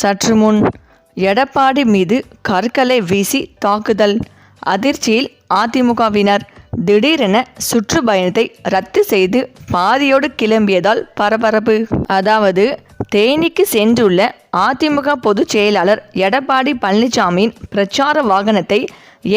சற்று முன் எடப்பாடி மீது கற்களை வீசி தாக்குதல். அதிர்ச்சியில் அதிமுகவினர் திடீரென சுற்றுப்பயணத்தை ரத்து செய்து பாதியோடு கிளம்பியதால் பரபரப்பு. அதாவது தேனிக்கு சென்றுள்ள அதிமுக பொதுச் செயலாளர் எடப்பாடி பழனிசாமியின் பிரச்சார வாகனத்தை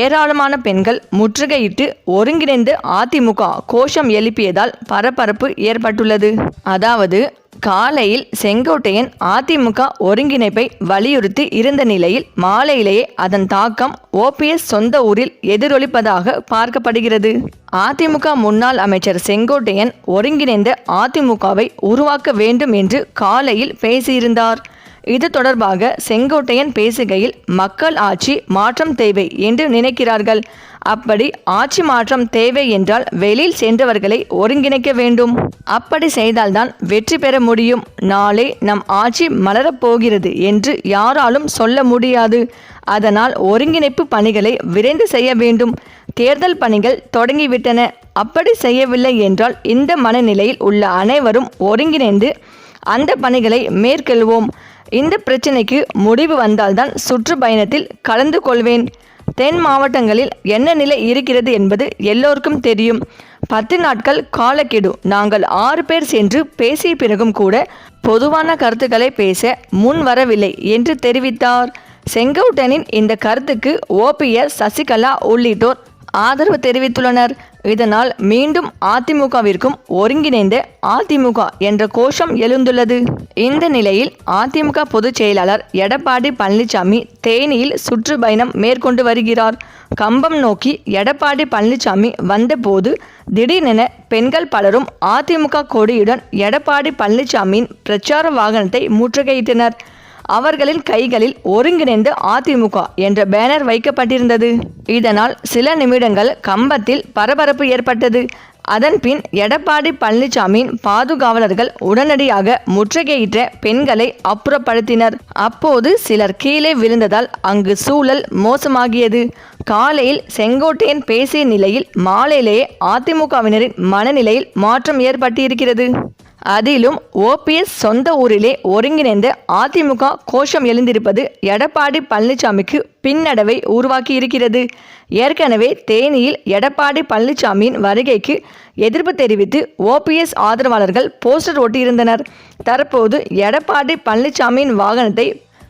ஏராளமான பெண்கள் முற்றுகையிட்டு ஒருங்கிணைந்து அதிமுக கோஷம் எழுப்பியதால் பரபரப்பு ஏற்பட்டுள்ளது. அதாவது காலையில் செங்கோட்டையன் அதிமுக ஒருங்கிணைப்பை வலியுறுத்தி இருந்த நிலையில் மாலையிலேயே அதன் தாக்கம் ஓபிஎஸ் சொந்த ஊரில் எதிரொலிப்பதாக பார்க்கப்படுகிறது. அதிமுக முன்னாள் அமைச்சர் செங்கோட்டையன் ஒருங்கிணைந்த அதிமுகவை உருவாக்க வேண்டும் என்று காலையில் பேசியிருந்தார். இது தொடர்பாக செங்கோட்டையன் பேசுகையில் மக்கள் ஆட்சி மாற்றம் தேவை என்று நினைக்கிறார்கள். அப்படி ஆட்சி மாற்றம் தேவை என்றால் வெளியில் சென்றவர்களை ஒருங்கிணைக்க வேண்டும். அப்படி செய்தால்தான் வெற்றி பெற முடியும். நாளை நம் ஆட்சி மலரப்போகிறது என்று யாராலும் சொல்ல முடியாது. அதனால் ஒருங்கிணைப்பு பணிகளை விரைந்து செய்ய வேண்டும். தேர்தல் பணிகள் தொடங்கிவிட்டன. அப்படி செய்யவில்லை என்றால் இந்த மனநிலையில் உள்ள அனைவரும் ஒருங்கிணைந்து அந்த பணிகளை மேற்கொள்வோம். இந்த பிரச்சினைக்கு முடிவு வந்தால்தான் சுற்றுப்பயணத்தில் கலந்து கொள்வேன். தென் மாவட்டங்களில் என்ன நிலை இருக்கிறது என்பது எல்லோருக்கும் தெரியும். பத்து நாட்கள் காலக்கெடு. நாங்கள் ஆறு பேர் சென்று பேசிய பிறகும் கூட பொதுவான கருத்துக்களை பேச முன் வரவில்லை என்று தெரிவித்தார். செங்கோட்டனின் இந்த கருத்துக்கு ஓபிஎஸ் சசிகலா உள்ளிட்டோர் ஆதரவு தெரிவித்துள்ளனர். இதனால் மீண்டும் அதிமுகவிற்கும் ஒருங்கிணைந்த அதிமுக என்ற கோஷம் எழுந்துள்ளது. இந்த நிலையில் அதிமுக பொதுச் செயலாளர் எடப்பாடி பழனிசாமி தேனியில் சுற்றுப்பயணம் மேற்கொண்டு வருகிறார். கம்பம் நோக்கி எடப்பாடி பழனிசாமி வந்தபோது திடீரென பெண்கள் பலரும் அதிமுக கொடியுடன் எடப்பாடி பழனிசாமியின் பிரச்சார வாகனத்தை முற்றுகையிட்டனர். அவர்களின் கைகளில் ஒருங்கிணைந்து அதிமுக என்ற பேனர் வைக்கப்பட்டிருந்தது. இதனால் சில நிமிடங்கள் கம்பத்தில் பரபரப்பு ஏற்பட்டது. அதன்பின் எடப்பாடி பழனிசாமியின் பாதுகாவலர்கள் உடனடியாக முற்றுகையிட்ட பெண்களை அப்புறப்படுத்தினர். அப்போது சிலர் கீழே விழுந்ததால் அங்கு சூழல் மோசமாகியது. காலையில் செங்கோட்டையன் பேசிய நிலையில் மாலையிலேயே அதிமுகவினரின் மனநிலையில் மாற்றம் ஏற்பட்டிருக்கிறது. அதிலும் ஓபிஎஸ் சொந்த ஊரிலே ஒருங்கிணைந்த அதிமுக கோஷம் எழுந்திருப்பது எடப்பாடி பழனிசாமிக்கு பின்னடைவை உருவாக்கி இருக்கிறது ஏற்கனவே தேனியில் எடப்பாடி பழனிசாமியின் வருகைக்கு எதிர்ப்பு தெரிவித்து ஓபிஎஸ் ஆதரவாளர்கள் போஸ்டர் ஒட்டியிருந்தனர். தற்போது எடப்பாடி பழனிசாமியின் வாகனத்தை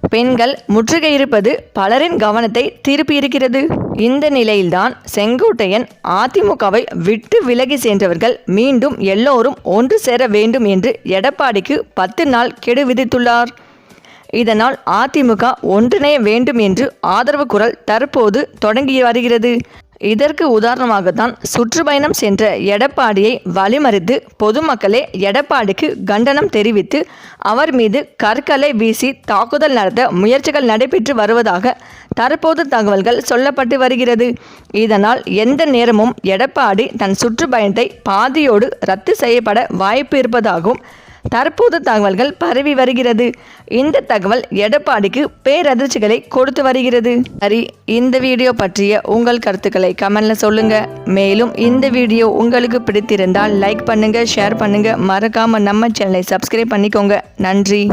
பெண்கள் முற்றுகையிருப்பது பலரின் கவனத்தை திருப்பியிருக்கிறது. இந்த நிலையில்தான் செங்கோட்டையன் அதிமுகவை விட்டு விலகி சென்றவர்கள் மீண்டும் எல்லோரும் ஒன்று சேர வேண்டும் என்று எடப்பாடிக்கு பத்து நாள் கெடு விதித்துள்ளார். இதனால் அதிமுக ஒன்றிணைய வேண்டும் என்று ஆதரவு குரல் தற்போது தொடங்கி வருகிறது. இதற்கு உதாரணமாகத்தான் சுற்றுப்பயணம் சென்ற எடப்பாடியை வழிமறித்து பொதுமக்களே எடப்பாடிக்கு கண்டனம் தெரிவித்து அவர் மீது கற்களை வீசி தாக்குதல் நடத்த முயற்சிகள் நடைபெற்று வருவதாக தற்போது தகவல்கள் சொல்லப்பட்டு வருகிறது. இதனால் எந்த நேரமும் எடப்பாடி தன் சுற்றுப்பயணத்தை பாதியோடு ரத்து செய்யப்பட வாய்ப்பு இருப்பதாகவும் தற்போது தகவல்கள் பரவி வருகிறது. இந்த தகவல் எடப்பாடிக்கு பேரதிர்ச்சிகளை கொடுத்து வருகிறது. சரி இந்த வீடியோ பற்றிய உங்கள் கருத்துக்களை கமெண்ட்ல சொல்லுங்க. மேலும் இந்த வீடியோ உங்களுக்கு பிடித்திருந்தால் லைக் பண்ணுங்க ஷேர் பண்ணுங்க. மறக்காம நம்ம சேனலை சப்ஸ்கிரைப் பண்ணிக்கோங்க. நன்றி.